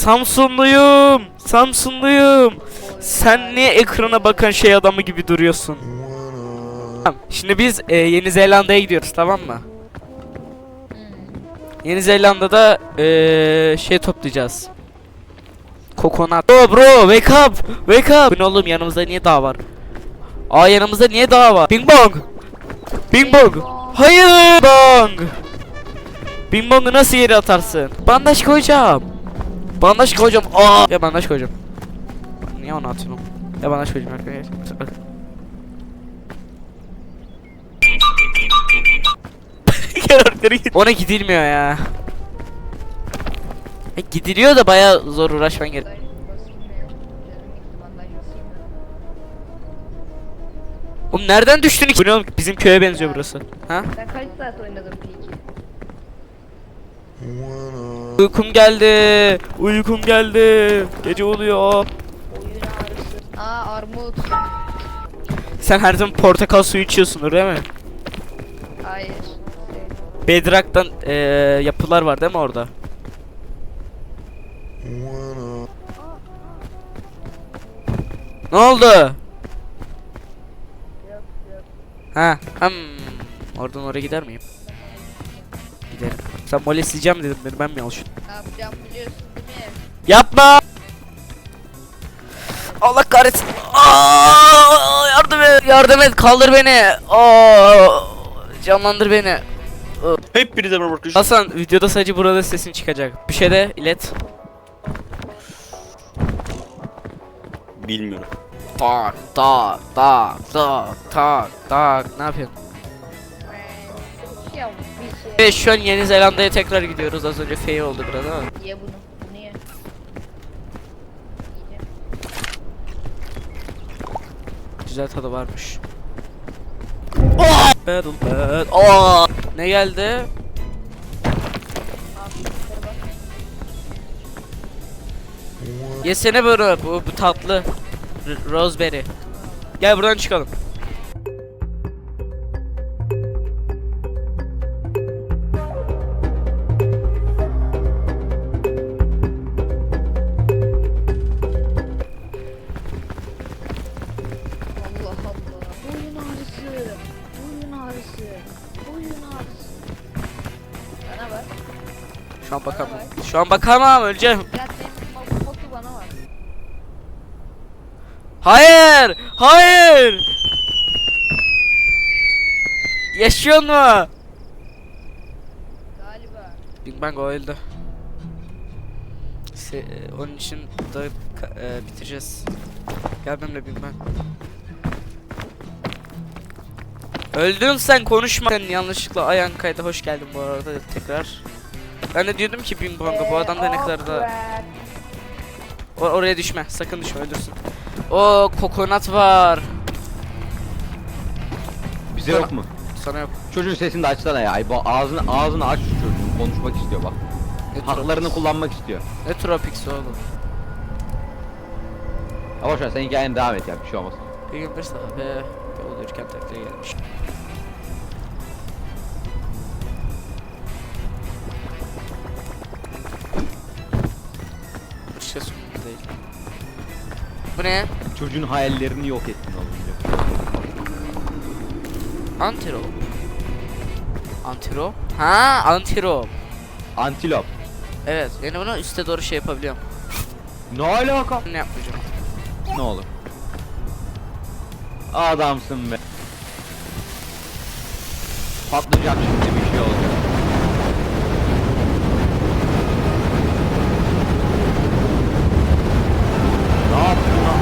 Samsunluyum. Samsunluyum. Sen niye ekrana bakan şey adamı gibi duruyorsun? Şimdi biz e, Yeni Zelanda'ya gidiyoruz tamam mı? Yeni Zelanda'da e, şey toplayacağız. Kokonat. Bro bro wake up. Wake up. Ne oğlum yanımızda niye dağ var? Aa yanımızda niye dağ var? Bing bong. Bing bong. Hayır. Bong. Bing bong'u nasıl yere atarsın? Bandaj koyacağım. Bandaj koyacağım. Aa. Ya bandaj koyacağım. Niye onu atıyorsun? oğlum? Ya bandaj koyacağım git. Ona gidilmiyor ya. E, gidiliyor da baya zor uğraşman gerek. Oğlum nereden düştün ki? Bu ne oğlum? Bizim köye benziyor burası. Ha? Sen kaç saat oynadın peki? Uykum geldi. Uykum geldi. Gece oluyor. Aa armut. Sen her zaman portakal suyu içiyorsundur değil mi? Hayır. Bedrock'tan eee yapılar var değil mi orada? Ne oldu? Ha, hmm. Oradan oraya gider miyim? Giderim. Sen mole sileceğim dedim beni ben mi yanlış? Ne yapacağım biliyorsun değil mi? Yapma! Allah kahretsin. Aa, yardım et. Yardım et. Kaldır beni. Aa, canlandır beni. Hepinize merhaba arkadaşlar. Hasan videoda sadece burada sesin çıkacak. Bir şey de ilet. Bilmiyorum. Tak tak tak tak tak tak. Ne yapıyorsun? Ve şu an Yeni Zelanda'ya tekrar gidiyoruz. Az önce fail oldu biraz ama. Ye bunu. Bunu ye. Yiyeceğim. Güzel tadı varmış. Oh! Battle bad. Oh! Ne geldi? Yesene bunu. Bu, bu tatlı. R- Roseberry. Gel buradan çıkalım. Bana bak. Şu an bakamam. Şu an bakamam öleceğim. Ya senin bana. Hayır! Hayır! Yaşıyor mu? Galiba. Big Bang öldü. Se e, onun için da e, bitireceğiz. Gel benimle Big Bang. Öldün sen konuşma. Sen yanlışlıkla ayağın kayda hoş geldin bu arada tekrar. Ben de diyordum ki Bing Bang'a bu adam da ne kadar da Awkward. O- oraya düşme. Sakın düşme öldürsün. O kokonat var. Bize yok mu? Sana yok. Çocuğun sesini de açsana ya. Ay, bu ağzını ağzını aç şu çocuğun. Konuşmak istiyor bak. Ne Haklarını Tropics? kullanmak istiyor. Ne Tropics oğlum? Şu an sen hikayene devam et ya bir şey olmaz. Bir gün bir sahabe yol yürürken taklaya gelmiş. Bir şey sorun değil. Bu ne? Çocuğun hayallerini yok ettin önce. Antirop. Antirop? Ha, antirop. Antilop. Evet, yani bunu üste doğru şey yapabiliyorum. Ne alaka? Ne yapmayacağım? Ne olur. Adamsın be. Patlayacak şimdi bir şey olacak. Ne?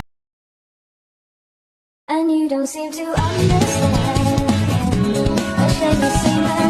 And you don't seem to understand. Shame you seem